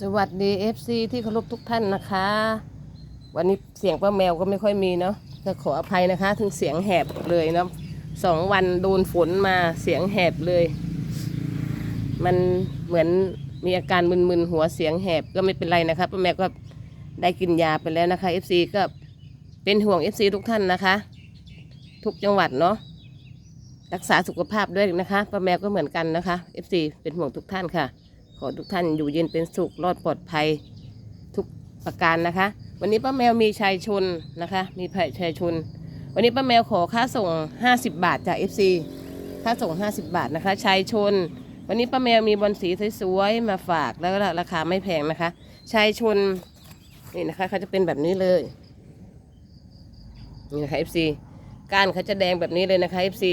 สวัสดี FC ที่เคารพทุกท่านนะคะ วันนี้เสียงป้าแมวก็ไม่ค่อยมีเนาะก็ขออภัยนะคะ ถึงเสียงแหบเลยเนาะสองวันโดนฝนมาเสียงแหบเลย มันเหมือนมีอาการมึนๆหัวเสียงแหบก็ไม่เป็นไรนะคะป้าแมวก็ได้กินยาไปแล้วนะคะ FC ก็เป็นห่วง FC ทุกท่านนะคะ ทุกจังหวัดเนาะรักษาสุขภาพด้วยนะคะป้าแมวก็เหมือนกันนะคะ FC เป็นห่วงทุกท่านค่ะ ขอทุกท่านอยู่เย็นเป็นสุขรอดปลอดภัยทุกประการนะคะ วันนี้ป้าแมวมีชายชนนะคะ มีภัยชายชน วันนี้ป้าแมวขอค่าส่ง 50 บาทจาก FC ค่าส่ง 50 บาทนะคะชายชน วันนี้ป้าแมวมีบอลสีสวยๆมาฝากแล้วก็ราคาไม่แพงนะคะชายชนนี่นะคะเขาจะเป็นแบบนี้เลยนี่นะคะ FC ก้านเขาจะแดงแบบนี้เลยนะคะ FC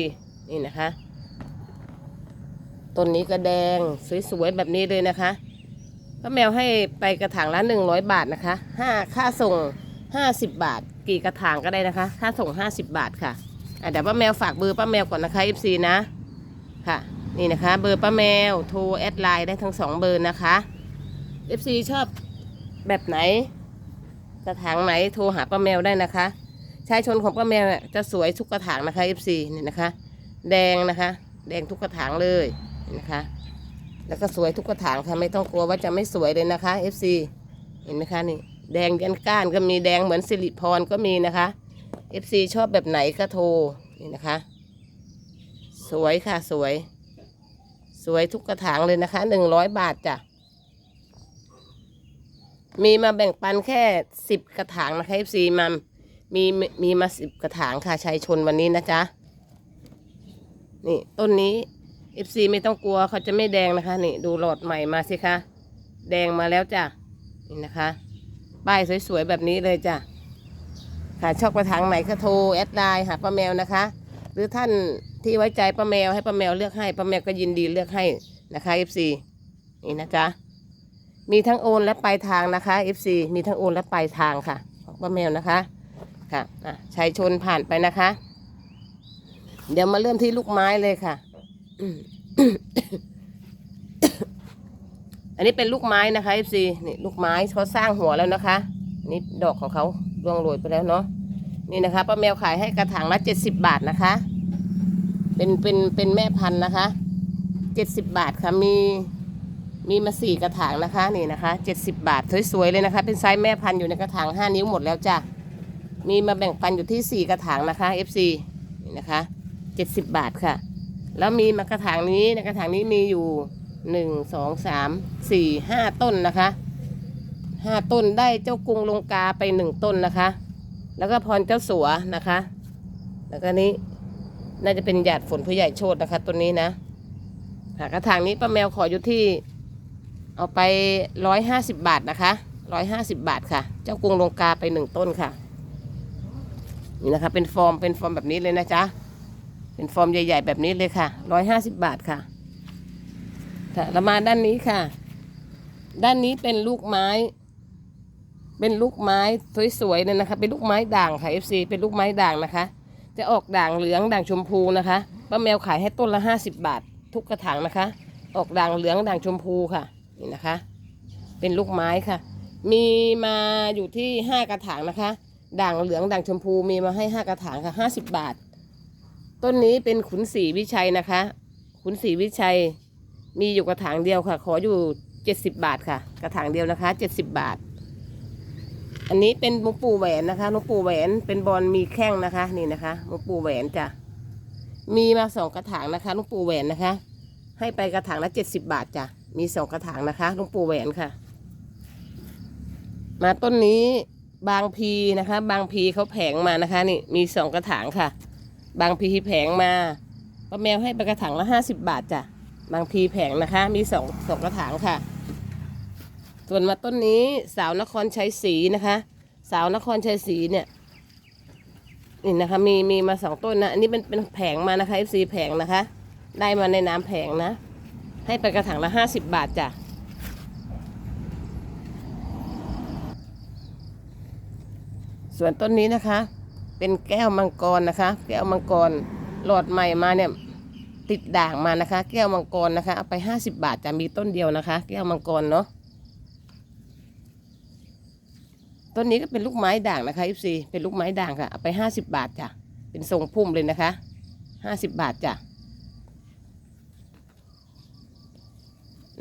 นี่นะคะ ต้นนี้ก็แดงสวยๆแบบนี้เลยนะคะป้าแมวให้ไปกระถางละหนึ่งร้อยบาทนะคะห้าค่าส่งห้าสิบบาท กี่กระถางก็ได้นะคะ ค่าส่งห้าสิบบาทค่ะอะเดี๋ยวป้าแมวฝากเบอร์ป้าแมวก่อนนะคะ FC นะค่ะ นี่นะคะ เบอร์ป้าแมวโทรแอดไลน์ได้ทั้งสองเบอร์นะคะ FC ชอบแบบไหนกระถางไหนโทรหาป้าแมวได้นะคะชายชนของป้าแมวจะสวยทุกกระถางนะคะ FC นี่นะคะ แดงนะคะ แดงทุกกระถางเลย นะคะ แล้วก็สวยทุกกระถางค่ะ ไม่ต้องกลัวว่าจะไม่สวยเลยนะคะ FC เห็นไหมคะนี่ แดงยันก้านก็มีแดงเหมือนสิริพรก็มีนะคะ FC ชอบแบบไหนก็โทรนี่นะคะ สวยค่ะสวย สวยทุกกระถางเลยนะคะหนึ่งร้อยบาทจ้ะมีมาแบ่งปันแค่สิบกระถางนะคะ FC มามีมีมาสิบกระถางค่ะชัยชนวันนี้นะจ๊ะนี่ต้นนี้ FC ไม่ต้องกลัวเขาจะไม่แดงนะคะ นี่ดูหลอดใหม่มาสิคะ แดงมาแล้วจ้ะ นี่นะคะป้ายสวยๆ แบบนี้เลยจ้ะค่ะชอบกระถางไหนก็โทรแอดไลน์หาป้าแมวนะคะ หรือท่านที่ไว้ใจป้าแมวให้ป้าแมวเลือกให้ป้าแมวก็ยินดีเลือกให้นะคะ FC นี่นะจ๊ะมีทั้งโอนและปลายทางนะคะ FC มีทั้งโอนและปลายทางค่ะ ของป้าแมวนะคะค่ะอะชัยชนผ่านไปนะคะ เดี๋ยวมาเริ่มที่ลูกไม้เลยค่ะ อันนี้เป็นลูกไม้นะคะ FC นี่ลูกไม้เขาสร้างหัวแล้วนะคะนนี่ดอกของเขาร่วงโรยไปแล้วเนาะนี่นะคะป้าแมวขายให้กระถางละเจ็ดสิบบาทนะคะ เป็นเป็นเป็นแม่พันธุ์นะคะเจ็ดสิบบาทค่ะมีมีมาสี่กระถางนะคะนี่นะคะเจ็ดสิบบาทสวยๆเลยนะคะ เป็นไซส์แม่พันธุ์อยู่ในกระถางห้านิ้วหมดแล้วจ้ะมีมาแบ่งปันอยู่ที่สี่กระถางนะคะ FC นี่นะคะเจ็ดสิบบาทค่ะ แล้วมีมากระถางนี้ในกระถางนี้มีอยู่หนึ่งสองสามสี่ห้าต้นนะคะห้าต้นได้เจ้ากรุงลงกาไปหนึ่งต้นนะคะ แล้วก็พรเจ้าสัวนะคะ แล้วก็นี้น่าจะเป็นหยาดฝนผู้ใหญ่โชดนะคะต้นนี้นะค่ะกระถางนี้ป้าแมวขออยู่ที่ เอาไปร้อยห้าสิบบาทนะคะร้อยห้าสิบบาทค่ะ เจ้ากรุงลงกาไปหนึ่งต้นค่ะ นี่นะคะเป็นฟอร์มเป็นฟอร์มแบบนี้เลยนะจ๊ะ เป็นฟอร์มใหญ่ ๆ แบบนี้เลยค่ะร้อยห้าสิบบาทค่ะค่ะเรามาด้านนี้ค่ะ ด้านนี้เป็นลูกไม้ เป็นลูกไม้สวยๆเลยนะคะ เป็นลูกไม้ด่างค่ะ FC เป็นลูกไม้ด่างนะคะ จะออกด่างเหลืองด่างชมพูนะคะป้าแมวขายให้ต้นละห้าสิบบาท ทุกกระถางนะคะ ออกด่างเหลืองด่างชมพูค่ะนี่นะคะ เป็นลูกไม้ค่ะ มีมาอยู่ที่ห้ากระถางนะคะ ด่างเหลืองด่างชมพูมีมาให้ห้ากระถางค่ะห้าสิบบาท ต้นนี้เป็นขุนศรีวิชัยนะคะ ขุนศรีวิชัยมีอยู่กระถางเดียวค่ะ ขออยู่เจ็ดสิบบาทค่ะ กระถางเดียวนะคะเจ็ดสิบบาท อันนี้เป็นหลวงปู่แหวนนะคะหลวงปู่แหวนเป็นบอลมีแข้งนะคะนี่นะคะหลวงปู่แหวนจ้ะมีมาสองกระถางนะคะหลวงปู่แหวนนะคะ ให้ไปกระถางละเจ็ดสิบบาทจ้ะมีสองกระถางนะคะหลวงปู่แหวนค่ะ มาต้นนี้บางพีนะคะ บางพีเขาแผงมานะคะ นี่มีสองกระถางค่ะ บางพีแผงมาป้าแมวให้ไปกระถางละห้าสิบบาทจ้ะบางพีแผงนะคะ มีสองสองกระถางค่ะ ส่วนมาต้นนี้สาวนครชัยศรีนะคะ สาวนครชัยศรีเนี่ยนี่นะคะมีมีมาสองต้นนะอันนี้เป็นเป็นแผงมานะคะ FC แผงนะคะ ได้มาในน้ำแผงนะ ให้ไปกระถางละห้าสิบบาทจ้ะส่วนต้นนี้นะคะ เป็นแก้วมังกรนะคะ แก้วมังกรหลอดใหม่มาเนี่ยติดด่างมานะคะ แก้วมังกรนะคะเอาไปห้าสิบบาทจะมีต้นเดียวนะคะ แก้วมังกรเนาะต้นนี้ก็เป็นลูกไม้ด่างนะคะ FC เป็นลูกไม้ด่างค่ะเอาไปห้าสิบบาทจ้ะเป็นทรงพุ่มเลยนะคะห้าสิบบาทจ้ะ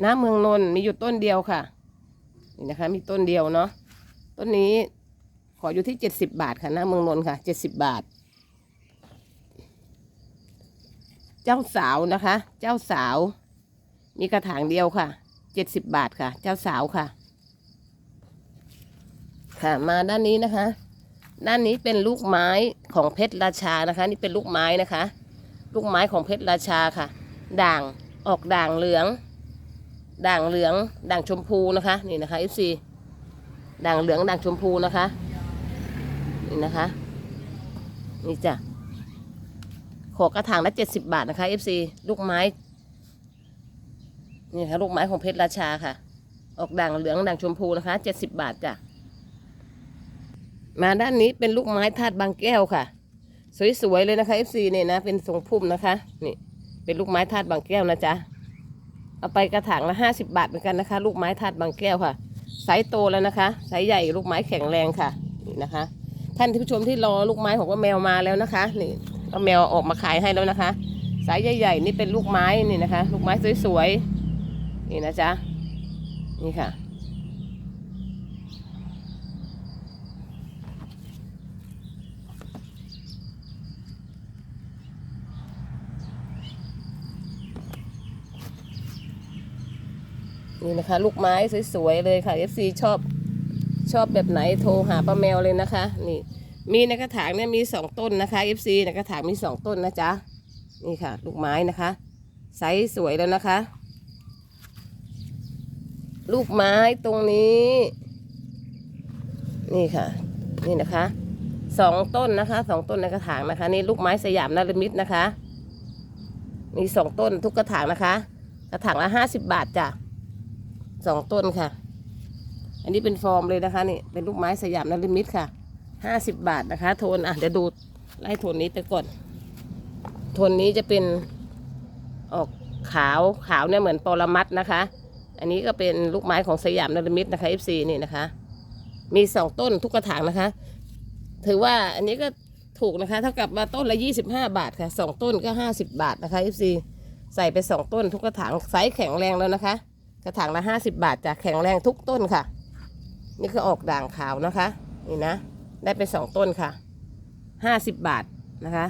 น้ำเมืองนนท์มีอยู่ต้นเดียวค่ะนี่นะคะ มีต้นเดียวเนาะต้นนี้ ขออยู่ที่เจ็ดสิบบาทค่ะน้ำเมืองนนท์ค่ะเจ็ดสิบบาท เจ้าสาวนะคะ เจ้าสาว มีกระถางเดียวค่ะเจ็ดสิบบาทค่ะ เจ้าสาวค่ะ ค่ะมาด้านนี้นะคะ ด้านนี้เป็นลูกไม้ของเพชรราชานะคะ นี่เป็นลูกไม้นะคะ ลูกไม้ของเพชรราชาค่ะ ด่างออกด่างเหลือง ด่างเหลือง ด่างชมพูนะคะ นี่นะคะ FC ด่างเหลืองด่างชมพูนะคะ นี่นะคะ นี่จ้ะขอกระถางละเจ็ดสิบบาทนะคะ FC ลูกไม้ นี่ค่ะลูกไม้ของเพชรราชาค่ะ ออกด่างเหลืองด่างชมพูนะคะเจ็ดสิบบาทจ้ะ มาด้านนี้เป็นลูกไม้ธาตุบางแก้วค่ะ สวยๆเลยนะคะ FC เนี่ยนะ เป็นทรงพุ่มนะคะ นี่ เป็นลูกไม้ธาตุบางแก้วนะจ๊ะเอาไปกระถางละห้าสิบาทเหมือนกันนะคะ ลูกไม้ธาตุบางแก้วค่ะไซส์โตแล้วนะคะไซส์ใหญ่ลูกไม้แข็งแรงค่ะนี่นะคะ ท่านผู้ชมที่รอลูกไม้ของป้าแมวมาแล้วนะคะนี่ป้าแมวออกมาขายให้แล้วนะคะไซส์ใหญ่ๆนี่เป็นลูกไม้นี่นะคะ ลูกไม้สวยๆนี่นะจ๊ะนี่ค่ะ นี่นะคะ ลูกไม้สวยๆเลยค่ะ FC ชอบ ชอบแบบไหนโทรหาป้าแมวเลยนะคะ นี่ มีในกระถางเนี่ยมีสองต้นนะคะ FC ในกระถางมีสองต้นนะจ๊ะนี่ค่ะ ลูกไม้นะคะไซส์สวยแล้วนะคะ ลูกไม้ตรงนี้ นี่ค่ะ นี่นะคะสองต้นนะคะสองต้นในกระถางนะคะ นี่ลูกไม้สยามนารมิตนะคะ มีสองต้นทุกกระถางนะคะ กระถางละห้าสิบบาทจ้ะสองต้นค่ะ อันนี้เป็นฟอร์มเลยนะคะนี่เป็นลูกไม้สยามนฤมิตค่ะห้าสิบบาทนะคะ โทนอะเดี๋ยวดูไล่โทนนี้ไปก่อนโทนนี้จะเป็นออกขาวขาวเนี่ยเหมือนปรมัดนะคะ อันนี้ก็เป็นลูกไม้ของสยามนฤมิตนะคะ FC นี่นะคะ มีสองต้นทุกกระถางนะคะ ถือว่าอันนี้ก็ถูกนะคะ เท่ากับว่าต้นละยี่สิบห้าบาทค่ะสองต้นก็ห้าสิบบาทนะคะ FC ใส่ไปสองต้นทุกกระถางไซส์แข็งแรงแล้วนะคะ กระถางละห้าสิบาทจากแข็งแรงทุกต้นค่ะ นี่คือออกด่างขาวนะคะ นี่นะ ได้ไปสองต้นค่ะห้าสิบบาทนะคะ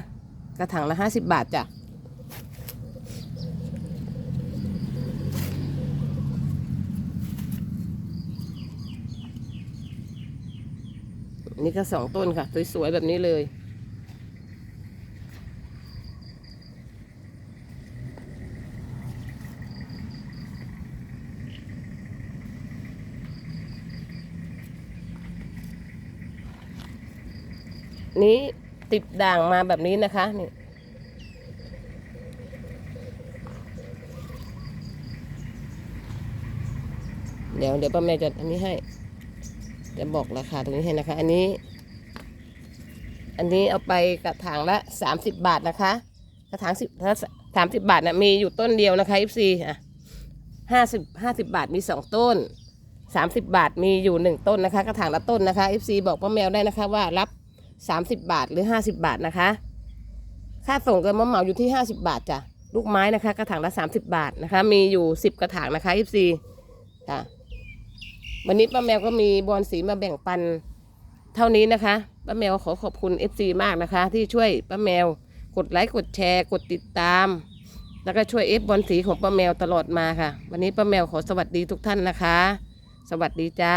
กระถางละห้าสิบบาทจ้ะนี่ก็สองต้นค่ะ สวยๆแบบนี้เลย นี้ติดด่างมาแบบนี้นะคะนี่เดี๋ยวเดี๋ยวป้าแม่จะอันนี้ให้จะบอกราคาตรงนี้ให้นะคะ อันนี้ อันนี้เอาไปกระถางละสามสิบบาทนะคะ กระถางสิบถ้าสามสิบบาทนะมีอยู่ต้นเดียวนะคะ FC อะห้าสิบห้าสิบบาทมีสองต้นสามสิบบาทมีอยู่หนึ่งต้นนะคะ กระถางละต้นนะคะ FC บอกป้าแมวได้นะคะว่ารับ สามสิบบาทหรือห้าสิบาทนะคะ ค่าส่งกับมะเหมาอยู่ที่ห้าสิบาทจ้ะลูกไม้นะคะ กระถางละสามสิบาทนะคะ มีอยู่สิบกระถางนะคะยิบซีค่ะวันนี้ป้าแมวก็มีบอลสีมาแบ่งปันเท่านี้นะคะป้าแมวขอขอบคุณเอฟซีมากนะคะ ที่ช่วยป้าแมวกดไลค์กดแชร์กดติดตาม แล้วก็ช่วยเอฟบอลสีของป้าแมวตลอดมาค่ะ วันนี้ป้าแมวขอสวัสดีทุกท่านนะคะ สวัสดีจ้า